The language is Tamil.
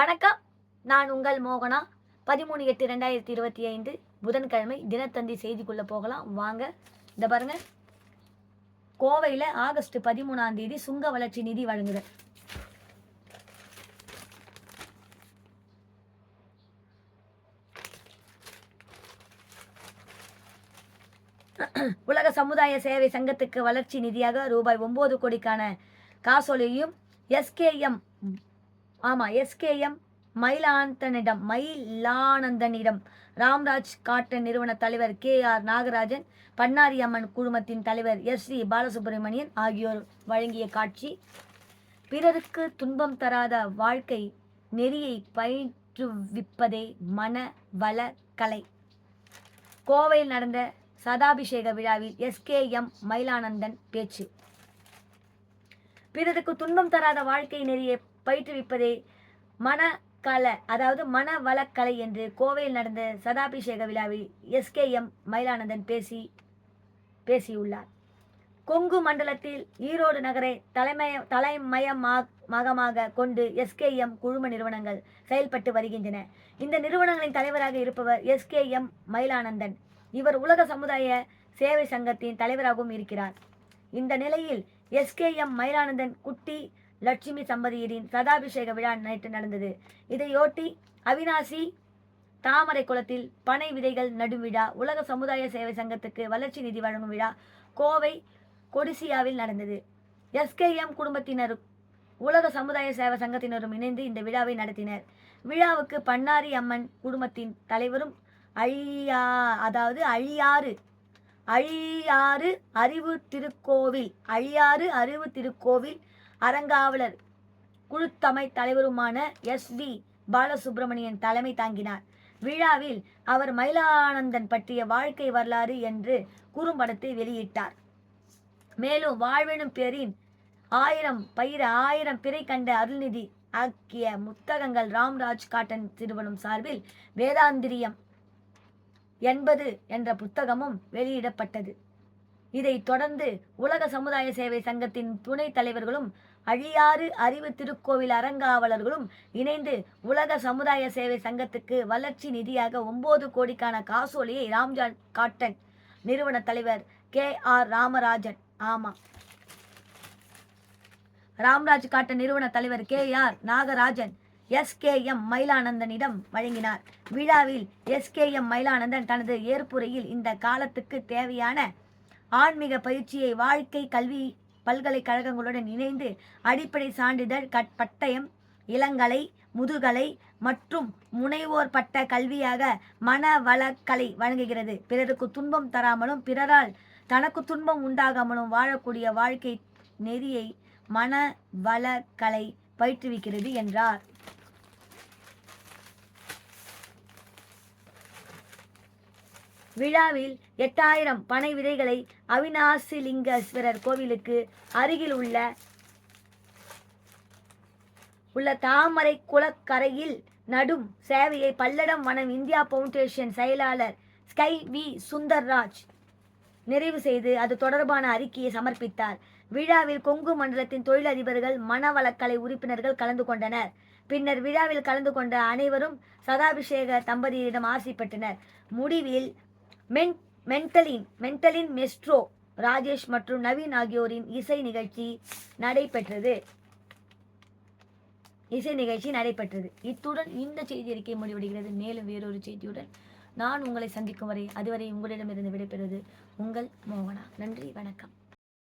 வணக்கம். நான் உங்கள் மோகனா. பதிமூணு எட்டு ரெண்டாயிரத்தி இருபத்தி ஐந்து புதன்கிழமை தினத்தந்தி செய்திக்குள்ளே போகலாம். வாங்க. இந்த பாருங்க. கோவையில் ஆகஸ்ட் பதிமூணாம் தேதி சுங்க வளர்ச்சி நிதி வழங்குதல். உலக சமுதாய சேவை சங்கத்துக்கு வளர்ச்சி நிதியாக ரூபாய் ஒன்பது கோடிக்கான காசோலையும் எஸ்கேஎம் ஆமாம் எஸ்கேஎம் மயிலாந்தனிடம் மயிலானந்தனிடம் ராம்ராஜ் காட்டன் நிறுவன தலைவர் கே ஆர் நாகராஜன் பன்னாரி அம்மன் குழுமத்தின் தலைவர் எஸ் சி பாலசுப்ரமணியன் ஆகியோர் வழங்கிய காட்சி. பிறருக்கு துன்பம் தராத வாழ்க்கை நெறியை பயிற்றுவிப்பதே மன வள கலை. கோவையில் நடந்த சதாபிஷேக விழாவில் எஸ்கேஎம் மயிலானந்தன் பேச்சு. பிறருக்கு துன்பம் தராத வாழ்க்கை நெறியை பயிற்றுவிப்பதே மனக்கல அதாவது மன வளக்கலை என்று கோவையில் நடந்த சதாபிஷேக விழாவில் எஸ்கேஎம் மயிலானந்தன் பேசி பேசியுள்ளார். கொங்கு மண்டலத்தில் ஈரோடு நகரை தலைமய தலைமயமாக கொண்டு எஸ்கேஎம் குழும நிறுவனங்கள் செயல்பட்டு வருகின்றன. இந்த நிறுவனங்களின் தலைவராக இருப்பவர் எஸ்கேஎம் மயிலானந்தன். இவர் உலக சமுதாய சேவை சங்கத்தின் தலைவராகவும் இருக்கிறார். இந்த நிலையில் எஸ்கேஎம் மயிலானந்தன் குட்டி லட்சுமி சம்பதியரின் சதாபிஷேக விழா நேற்று நடந்தது. இதையொட்டி அவினாசி தாமரை குளத்தில் பனை விதைகள் நடும் விழா உலக சமுதாய சேவை சங்கத்துக்கு வளர்ச்சி நிதி வழங்கும் விழா கோவை கொடிசியாவில் நடந்தது. எஸ்கேஎம் குடும்பத்தினர் உலக சமுதாய சேவை சங்கத்தினரும் இணைந்து இந்த விழாவை நடத்தினர். விழாவுக்கு பன்னாரி அம்மன் குடும்பத்தின் தலைவரும் அழியா அதாவது அழியாறு அழியாறு அறிவு திருக்கோவில் அழியாறு அறிவு திருக்கோவில் அறங்காவலர் குழுத்தமை தலைவருமான எஸ். வி. பாலசுப்பிரமணியன் தலைமை தாங்கினார். விழாவில் அவர் மயிலானந்தன் பற்றிய வாழ்க்கை வரலாறு என்று குறும்படத்தை வெளியிட்டார். மேலும் வாழ்வெனும் பேரின் ஆயிரம் பயிர ஆயிரம் பிறை கண்ட அருள்நிதி ஆக்கிய முத்தகங்கள் ராம்ராஜ் காட்டன் நிறுவனம் சார்பில் வேதாந்திரியம் எண்பது என்ற புத்தகமும் வெளியிடப்பட்டது. இதைத் தொடர்ந்து உலக சமுதாய சேவை சங்கத்தின் துணைத் தலைவர்களும் அழியாறு அறிவு திருக்கோவில் அறங்காவலர்களும் இணைந்து உலக சமுதாய சேவை சங்கத்துக்கு வளர்ச்சி நிதியாக ஒன்பது கோடிக்கான காசோலியை ராம்ஜான் காட்டன் நிறுவன தலைவர் கே ஆர் ராமராஜன். ஆமா ராம்ராஜ் காட்டன் நிறுவன தலைவர் கே ஆர் நாகராஜன் எஸ்கேஎம் மயிலானந்தனிடம் வழங்கினார். விழாவில் எஸ்கேஎம் மயிலானந்தன் தனது ஏற்புரையில் இந்த காலத்துக்கு தேவையான ஆன்மீக பயிற்சியை வாழ்க்கை கல்வி பல்கலைக்கழகங்களுடன் இணைந்து அடிப்படை சான்றிதழ் கட் பட்டயம் இளங்கலை முதுகலை மற்றும் முனைவோர் பட்ட கல்வியாக மனவளக்கலை வழங்குகிறது. பிறருக்கு துன்பம் தராமலும் பிறரால் தனக்கு துன்பம் உண்டாகாமலும் வாழக்கூடிய வாழ்க்கை நெறியை மனவளக்கலை பயிற்றுவிக்கிறது என்றார். விழாவில் எட்டாயிரம் பனை விதைகளை அவினாசிலிங்கேஸ்வரர் கோவிலுக்கு அருகில் உள்ள உள்ள தாமரை குளக்கரையில் நடும் சேவையை பல்லடம் வனம் இந்தியா பவுண்டேஷன் செயலாளர் ஸ்கை வி சுந்தர்ராஜ் நிறைவு செய்து அது தொடர்பான அறிக்கையை சமர்ப்பித்தார். விழாவில் கொங்கு மண்டலத்தின் தொழிலதிபர்கள் மனவளக்கலை உறுப்பினர்கள் கலந்து கொண்டனர். பின்னர் விழாவில் கலந்து கொண்ட அனைவரும் சதாபிஷேக தம்பதியரிடம் ஆசைப்பட்டனர். முடிவில் மென் மென்டலின் மென்டலின் மெஸ்ட்ரோ ராஜேஷ் மற்றும் நவீன் ஆகியோரின் இசை நிகழ்ச்சி நடைபெற்றது. இசை நிகழ்ச்சி நடைபெற்றது. இத்துடன் இந்த செய்தி அறிக்கை முடிவடைகிறது. மேலும் வேறொரு செய்தியுடன் நான் உங்களை சந்திக்கும் வரை அதுவரை உங்களிடமிருந்து விடைபெறுவது உங்கள் மோகனா. நன்றி வணக்கம்.